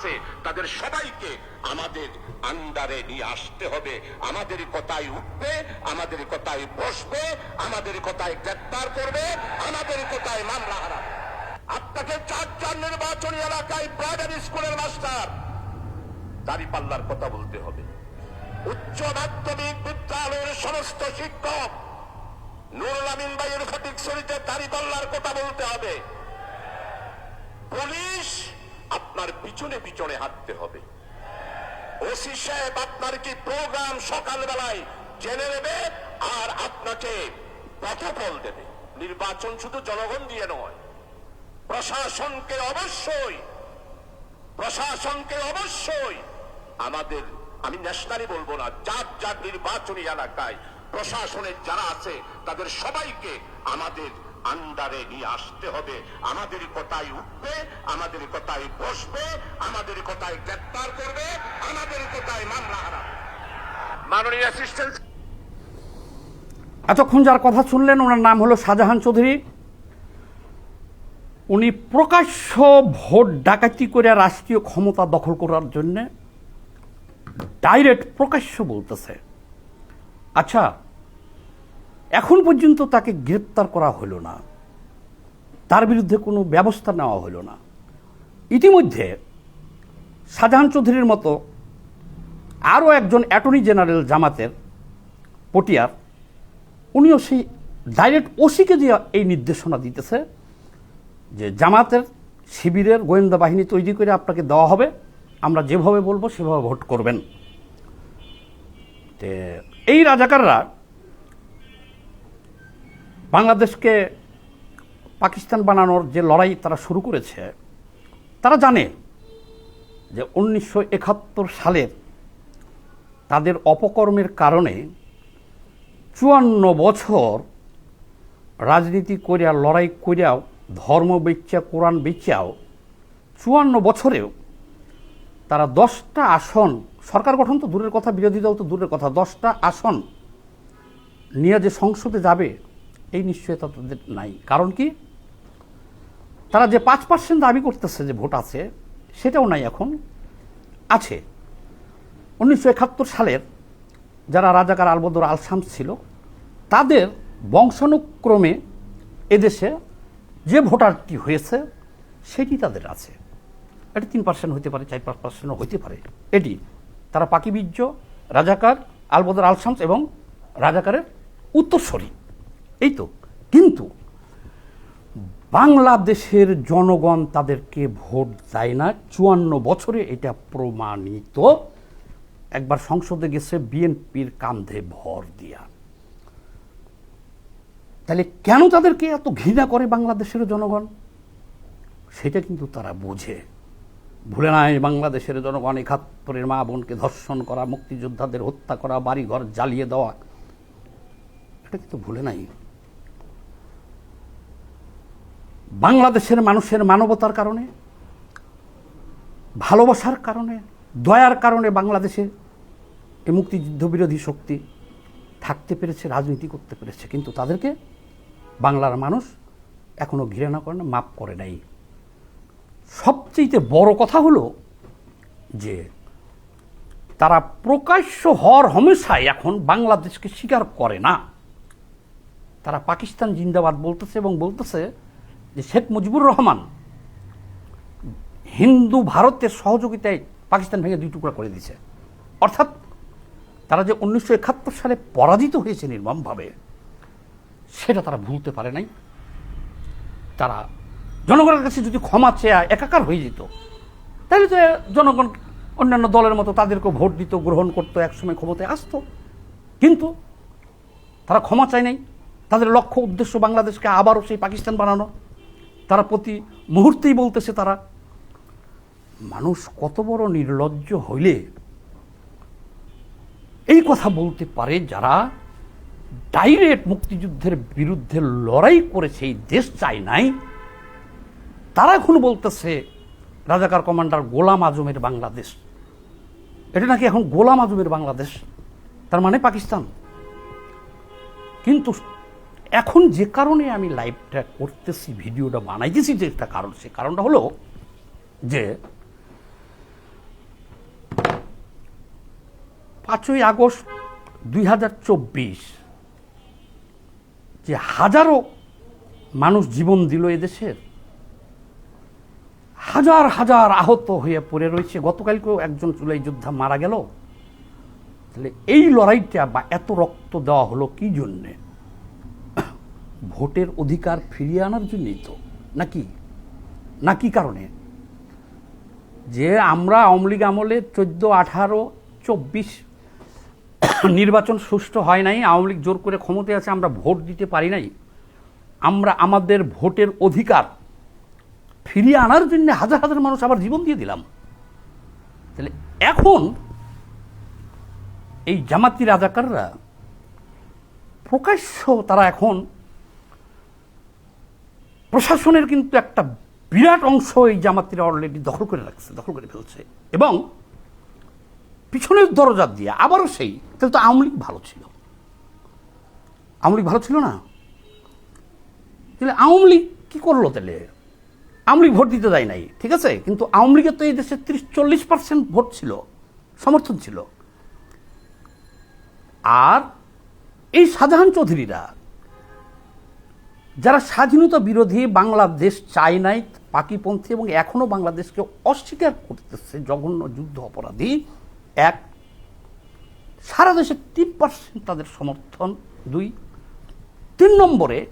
আছে তাদের সবাইকে আমাদের আন্ডারে নিয়ে আসতে হবে। আমাদের কথায় উঠবে, আমাদের কথায় বসবে, আমাদের কথায় গ্রেপ্তার করবে, আমাদের কথায় মামলা হারাবে। আপনাকে চার চার নির্বাচনী এলাকায় প্রাইমারি স্কুলের মাস্টার দাঁড়িপাল্লার কথা বলতে হবে। উচ্চ মাধ্যমিক বিদ্যালয়ের সমস্ত শিক্ষক, নুরুল আমিন ভাইয়ের ফটিক শরীতে দাঁড়িপাল্লার কথা বলতে হবে। পুলিশ আপনার পিছনে পিছনে হাঁটতে হবে। ওসি সাহেব, আপনার কি প্রোগ্রাম সকালবেলায় জেনে নেবে আর আপনাকে পথফল দেবে? নির্বাচন শুধু জনগণ দিয়ে নয়, প্রশাসনকে অবশ্যই প্রশাসনকে অবশ্যই আমাদের, আমি ন্যাশনালি বলব না যার যার নির্বাচনী এলাকায় প্রশাসনের যারা আছে, তাদের সবাইকে আমাদের আন্ডারে নিয়ে আসতে হবে। আমাদের কথায় উঠবে আমাদের কথায় বসবে আমাদের কথায় গ্রেপ্তার করবে আমাদের কথায় মামলা হারাবে। মাননীয় অ্যাসিস্ট্যান্ট এতক্ষণ যার কথা শুনলেন ওনার নাম হলো শাহজাহান চৌধুরী। উনি প্রকাশ্য ভোট ডাকাতি করে রাষ্ট্রীয় ক্ষমতা দখল করার জন্য ডাইরেক্ট প্রকাশ্য বলতেছে। আচ্ছা এখন পর্যন্ত তাকে গ্রেপ্তার করা হলো না। তার বিরুদ্ধে কোনো ব্যবস্থা নেওয়া হলো না। ইতিমধ্যে শাহজাহান চৌধুরীর মতো আরও একজন অ্যাটর্নি জেনারেল জামাতের পটিয়ার, উনিও সেই ডাইরেক্ট ওসিকে দিয়ে এই নির্দেশনা দিতেছে যে জামাতের শিবিরের গোয়েন্দা বাহিনী তৈরি করে আপনাকে দেওয়া হবে, আমরা যেভাবে বলব সেভাবে ভোট করবেন। এই রাজাকাররা বাংলাদেশকে পাকিস্তান বানানোর যে লড়াই তারা শুরু করেছে, তারা জানে যে উনিশশো একাত্তর সালের তাদের অপকর্মের কারণে চুয়ান্ন বছর রাজনীতি করিয়া, লড়াই করিয়াও, ধর্ম বেচা কোরআন বেচাও চুয়ান্ন বছরেও তারা দশটা আসন, সরকার গঠন তো দূরের কথা, বিরোধী দল তো দূরের কথা, দশটা আসন নিয়ে যে সংসদে যাবে এই নিশ্চয়তা তাদের নাই। কারণ কি? তারা যে পাঁচ পার্সেন্ট দাবি করতেছে যে ভোট আছে, সেটাও নাই এখন। আছে। উনিশশো একাত্তর সালের যারা রাজাকার আলবদর আল শামস ছিল, তাদের বংশানুক্রমে এদেশে যে ভোটারটি হয়েছে, সেটি তাদের আছে। এটা তিন পার্সেন্ট হতে পারে, চার পাঁচ পার্সেন্টও হতে পারে। এটি তারা পাকিবীর্য, রাজাকার, আলবদর আল শামস এবং রাজাকারের উত্তরস্বরী এই তো কিন্তু বাংলাদেশের জনগণ তাদেরকে ভোট দেয় না। চুয়ান্ন বছরে এটা প্রমাণিত। একবার সংসদে গেছে বিএনপির কান্ধে ভর দিয়া। তাহলে কেন তাদেরকে এত ঘৃণা করে বাংলাদেশের জনগণ? সেটা কিন্তু তারা বোঝে। ভুলে নাই বাংলাদেশের জনগণ একাত্তরের মা বোনকে ধর্ষণ করা, মুক্তিযোদ্ধাদের হত্যা করা, বাড়িঘর জ্বালিয়ে দেওয়া। এটা কিন্তু ভুলে নাই। বাংলাদেশের মানুষের মানবতার কারণে, ভালোবাসার কারণে, দয়ার কারণে বাংলাদেশে এই মুক্তিযুদ্ধ বিরোধী শক্তি থাকতে পেরেছে, রাজনীতি করতে পেরেছে। কিন্তু তাদেরকে বাংলার মানুষ এখনও ঘৃণা করে না, মাপ করে নাই। সবচেয়ে বড় কথা হলো যে, তারা প্রকাশ্য হর হমেশাই এখন বাংলাদেশকে স্বীকার করে না। তারা পাকিস্তান জিন্দাবাদ বলতেছে এবং বলতেছে যে শেখ মুজিবুর রহমান হিন্দু ভারতের সহযোগিতায় পাকিস্তান ভেঙে দুই টুকরা করে দিয়েছে। অর্থাৎ তারা যে উনিশশো একাত্তর সালে পরাজিত হয়েছে নির্মমভাবে, সেটা তারা ভুলতে পারে নাই। তারা জনগণের কাছে যদি ক্ষমা চেয়া একাকার হয়ে যেত, তাহলে তো জনগণ অন্যান্য দলের মতো তাদেরকে ভোট দিত, গ্রহণ করতো, একসময় ক্ষমতায় আসতো। কিন্তু তারা ক্ষমা চায় নাই। তাদের লক্ষ্য উদ্দেশ্য বাংলাদেশকে আবারও সেই পাকিস্তান বানানো। তারা প্রতি মুহূর্তেই বলতেছে তারা, মানুষ কত বড় নির্লজ্জ হইলে এই কথা বলতে পারে যারা ডাইরেক্ট মুক্তিযুদ্ধের বিরুদ্ধে লড়াই করেছে এই দেশ চায় নাই। তারা এখন বলতেছে, রাজাকার কমান্ডার গোলাম আজমের বাংলাদেশ। এটা নাকি এখন গোলাম আজমের বাংলাদেশ? তার মানে পাকিস্তান। কিন্তু এখন যে কারণে আমি লাইভটা করতেছি, ভিডিওটা বানাইতেছি, যে একটা কারণ, সে কারণটা হলো যে পাঁচই আগস্ট দুই হাজার চব্বিশ যে হাজারো মানুষ জীবন দিল এদেশের হাজার হাজার আহত হয়ে পড়ে রয়েছে। গতকালকেও একজন চুলাই যোদ্ধা মারা গেল। তাহলে এই লড়াইটা বা এত রক্ত দেওয়া হলো কি জন্যে? ভোটের অধিকার ফিরিয়ে আনার জন্যই তো। নাকি? না কি কারণে? যে আমরা আওয়ামী লীগ আমলে চোদ্দ, আঠারো, চব্বিশ নির্বাচন সুষ্ঠু হয় নাই, আওয়ামী লীগ জোর করে ক্ষমতায় আছে, আমরা ভোট দিতে পারি নাই, আমরা আমাদের ভোটের অধিকার ফিরিয়ে আনার জন্য হাজার হাজার মানুষ আবার জীবন দিয়ে দিলাম। তাহলে এখন এই জামাতি রাজাকাররা প্রকাশ্য তারা এখন প্রশাসনের কিন্তু একটা বিরাট অংশ এই জামাতিরা অলরেডি দখল করে রাখছে, দখল করে ফেলছে। এবং পিছনের দরজা দিয়ে আবারও সেই, তাহলে তো আওয়ামী লীগ ভালো ছিল। আওয়ামী লীগ ভালো ছিল না? তাহলে আওয়ামী লীগ কী করল তাহলে? আওয়ামী লীগ ভোট দিতে দেয় নাই, ঠিক আছে? কিন্তু আওয়ামী লীগের তো এই দেশে ত্রিশ চল্লিশ পার্সেন্ট ভোট ছিল, সমর্থন ছিল। আর এই শাহজাহান চৌধুরীরা যারা স্বাধীনতা বিরোধী বাংলাদেশ চায় নাই, পাকিপন্থী এবং এখনও বাংলাদেশকে অস্বীকার করতেছে জঘন্য যুদ্ধ অপরাধী, এক, সারা দেশে তিন পার্সেন্ট তাদের সমর্থন, দুই, তিন নম্বরে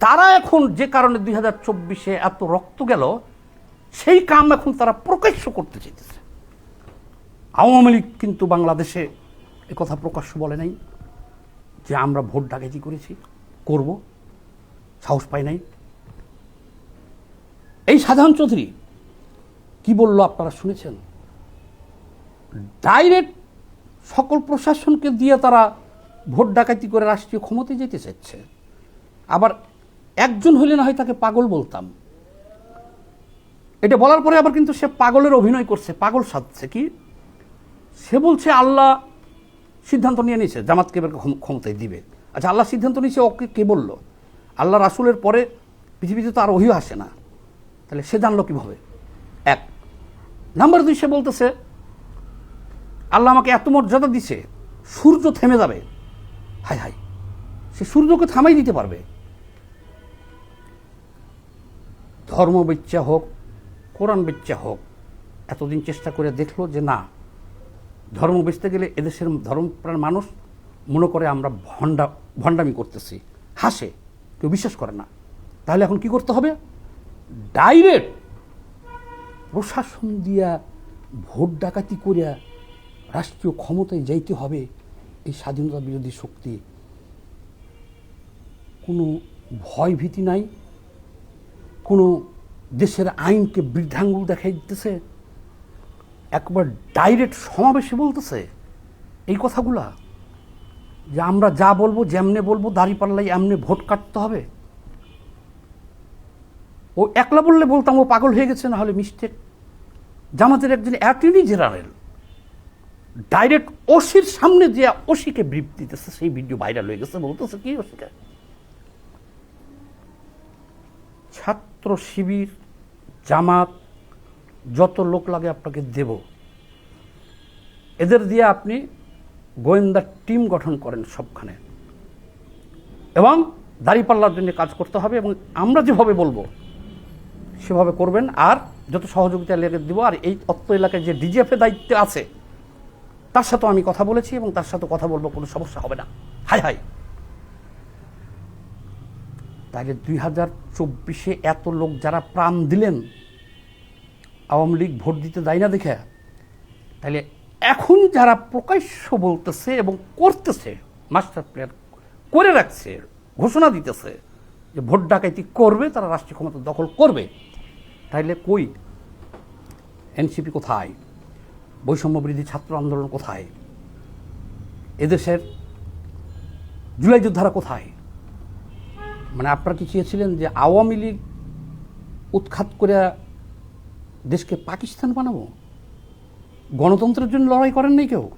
তারা এখন যে কারণে দুই হাজার চব্বিশে এত রক্ত গেল, সেই কাম এখন তারা প্রকাশ্য করতে চাইতেছে। আওয়ামী লীগ কিন্তু বাংলাদেশে কথা প্রকাশ্য বলে নাই যে আমরা ভোট ডাকাতি করেছি, করব। সাহস পাই নাই। এই সাধারণ চৌধুরী কি বলল আপনারা শুনেছেন? ডাইরেক্ট সকল প্রশাসনকে দিয়ে তারা ভোট ডাকাতি করে রাষ্ট্রীয় ক্ষমতায় যেতে চাচ্ছে আবার একজন হইলে না হয় তাকে পাগল বলতাম। এটা বলার পরে আবার কিন্তু সে পাগলের অভিনয় করছে, পাগল সাজছে কি? সে বলছে, আল্লাহ সিদ্ধান্ত নিয়ে নিয়েছে, জামাতকে এবার ক্ষমতায় দিবে। আচ্ছা আল্লাহ সিদ্ধান্ত নিয়েছে, ওকে কে বলল? আল্লাহ রাসুলের পরে পৃথিবীতে তো আর ওহিও আসে না। তাহলে সে জানলো কীভাবে? এক। নাম্বার দুই, সে বলতেছে, আল্লাহ আমাকে এত মর্যাদা দিছে, সূর্য থেমে যাবে। হাই হাই সে সূর্যকে থামাই দিতে পারবে। ধর্ম বেচ্চা হোক, কোরআন বেচ্চা হোক, এতদিন চেষ্টা করে দেখল যে না, ধর্ম বেচতে গেলে এদেশের ধর্মপ্রাণ মানুষ, মনে করে আমরা ভণ্ডা ভণ্ডামি করতেছি, হাসে। কেউ বিশ্বাস করে না। তাহলে এখন কি করতে হবে? ডাইরেক্ট প্রশাসন দিয়া ভোট ডাকাতি করিয়া রাষ্ট্রীয় ক্ষমতায় যাইতে হবে, এই স্বাধীনতা বিরোধী শক্তি। কোনো ভয় ভীতি নাই। কোনো দেশের আইনকে বৃদ্ধাঙ্গুল দেখাই দিতেছে। একবার ডাইরেক্ট সমাবেশে বলতেছে, এই কথাগুলা যে আমরা যা বলব, যেমনে বলব দাড়ি পাল্লাই এমনি ভোট কাটতে হবে। ও একলা বললে বলতাম, ও পাগল হয়ে গেছে, না হলে মিস্টেক জামাতের একজন অ্যাটর্নি জেনারেল ডাইরেক্ট ওসির সামনে যে ওসিকে ব্রিফ দিতেছে, সেই ভিডিও ভাইরাল হয়ে গেছে, বলতেছে, কি ওসিকে? ছাত্র শিবির, জামাত, যত লোক লাগে আপনাকে দেব। এদের দিয়ে আপনি গোয়েন্দা টিম গঠন করেন সবখানে। এবং দাঁড়িপাল্লার জন্য কাজ করতে হবে এবং আমরা যেভাবে বলব, সেভাবে করবেন। আর যত সহযোগিতা লেগে দিব, আর এই অত্ত এলাকায় যে ডিজিএফের দায়িত্বে আছে, তার সাথেও আমি কথা বলেছি এবং তার সাথে কথা বলব, কোনো সমস্যা হবে না। Hi hi. তাহলে দুই হাজার চব্বিশে এত লোক যারা প্রাণ দিলেন, আওয়ামী লীগ ভোট দিতে দেয় না দেখে, তাহলে এখন যারা প্রকাশ্য বলতেছে এবং করতেছে মাস্টার প্লেয়ার করে রাখছে, ঘোষণা দিতেছে যে ভোট ডাকাইতি করবে, তারা রাষ্ট্রীয় ক্ষমতা দখল করবে, তাইলে কই? এনসিপি কোথায়? বৈষম্য বিরোধী ছাত্র আন্দোলন কোথায়? এদেশের জুলাই যোদ্ধারা কোথায়? মানে আপনারা কি চেয়েছিলেন যে আওয়ামী লীগ উৎখাত করে দেশকে পাকিস্তান বানাবো? গণতন্ত্রের জন্য লড়াই করেন নাই কেউ?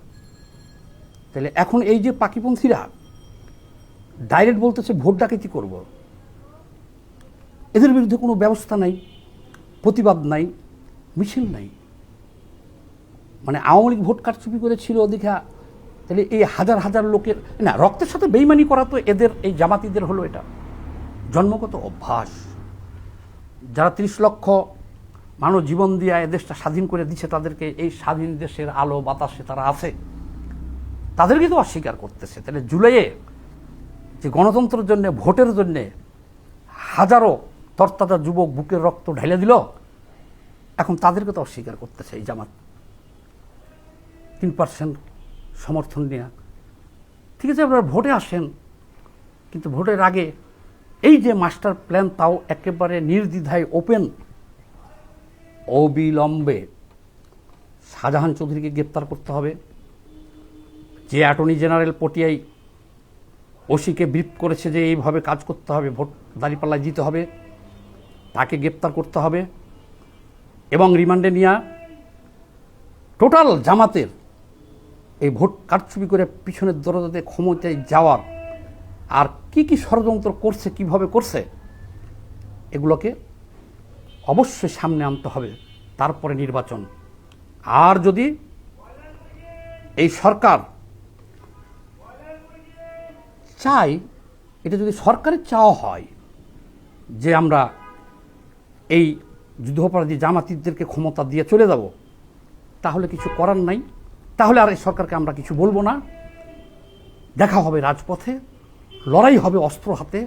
তাহলে এখন এই যে পাকিপন্থীরা ডাইরেক্ট বলতেছে ভোট ডাকাতি করব। এদের বিরুদ্ধে কোনো ব্যবস্থা নাই, প্রতিবাদ নাই, মিছিল নাই। মানে আওয়ামী লীগ ভোট কারচুপি করেছিল দেখা তাহলে এই হাজার হাজার লোকের, না, রক্তের সাথে বেইমানি করা তো এদের, এই জামাতিদের হলো এটা। জন্মগত অভ্যাস। যারা ত্রিশ লক্ষ মানুষ জীবন দিয়ে দেশটা স্বাধীন করে দিচ্ছে তাদেরকে এই স্বাধীন দেশের আলো, বাতাসে তারা আছে। তাদেরকে তো অস্বীকার করতেছে। তাহলে জুলাইয়ে যে গণতন্ত্রের জন্য, ভোটের জন্য হাজারো তরতাজা যুবক বুকের রক্ত ঢেলে দিল, এখন তাদেরকে তো অস্বীকার করতেছে এই জামাত। তিন পার্সেন্ট সমর্থন নেওয়া ঠিক আছে, আপনারা ভোটে আসেন, কিন্তু ভোটের আগে এই যে মাস্টার প্ল্যান তাও একেবারে নির্দ্বিধায় ওপেন অবিলম্বে শাহজাহান চৌধুরীকে গ্রেপ্তার করতে হবে। যে অ্যাটর্নি জেনারেল পটিয়াই ওসিকে ব্রিফ করেছে যে এইভাবে কাজ করতে হবে, ভোট দাঁড়িপাল্লায় দিতে হবে, তাকে গ্রেপ্তার করতে হবে এবং রিমান্ডে নিয়ে টোটাল জামাতের এই ভোট কারচুপি করে পিছনের দরজাতে ক্ষমতায় যাওয়ার আর কি কি ষড়যন্ত্র করছে, কীভাবে করছে, এগুলোকে অবশ্যই সামনে আনতে হবে, তারপরে নির্বাচন। আর যদি এই সরকার চাই এটা যদি সরকারের চাওয়া হয়, যে আমরা এই যুদ্ধাপরাধী জামাতিদেরকে ক্ষমতা দিয়ে চলে যাব, তাহলে কিছু করার নাই। তাহলে আর এই সরকারকে আমরা কিছু বলব না। দেখা হবে রাজপথে, লড়াই হবে অস্ত্র হাতে,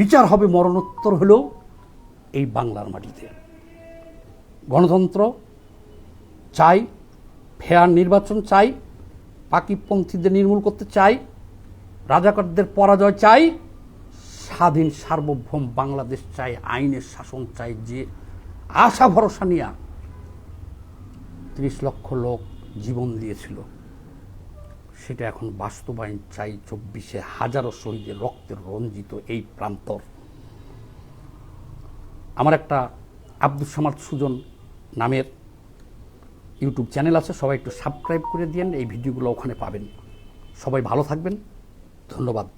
বিচার হবে মরণোত্তর হলেও এই বাংলার মাটিতে। গণতন্ত্র চাই, ফেয়ার নির্বাচন চাই পাকিপন্থীদের নির্মূল করতে চাই, রাজাকারদের পরাজয় চাই, স্বাধীন সার্বভৌম বাংলাদেশ চাই, আইনের শাসন চাই, যে আশা ভরসা নিয়ে ত্রিশ লক্ষ লোক জীবন দিয়েছিল, সেটা এখন বাস্তবায়ন চাই, চব্বিশে হাজারো শহীদের রক্তের রঞ্জিত এই প্রান্তর। আমার একটা আব্দুল সামাদ সুজন নামের ইউটিউব চ্যানেল আছে, সবাই একটু সাবস্ক্রাইব করে দিয়েন, এই ভিডিওগুলো ওখানে পাবেন। সবাই ভালো থাকবেন, ধন্যবাদ।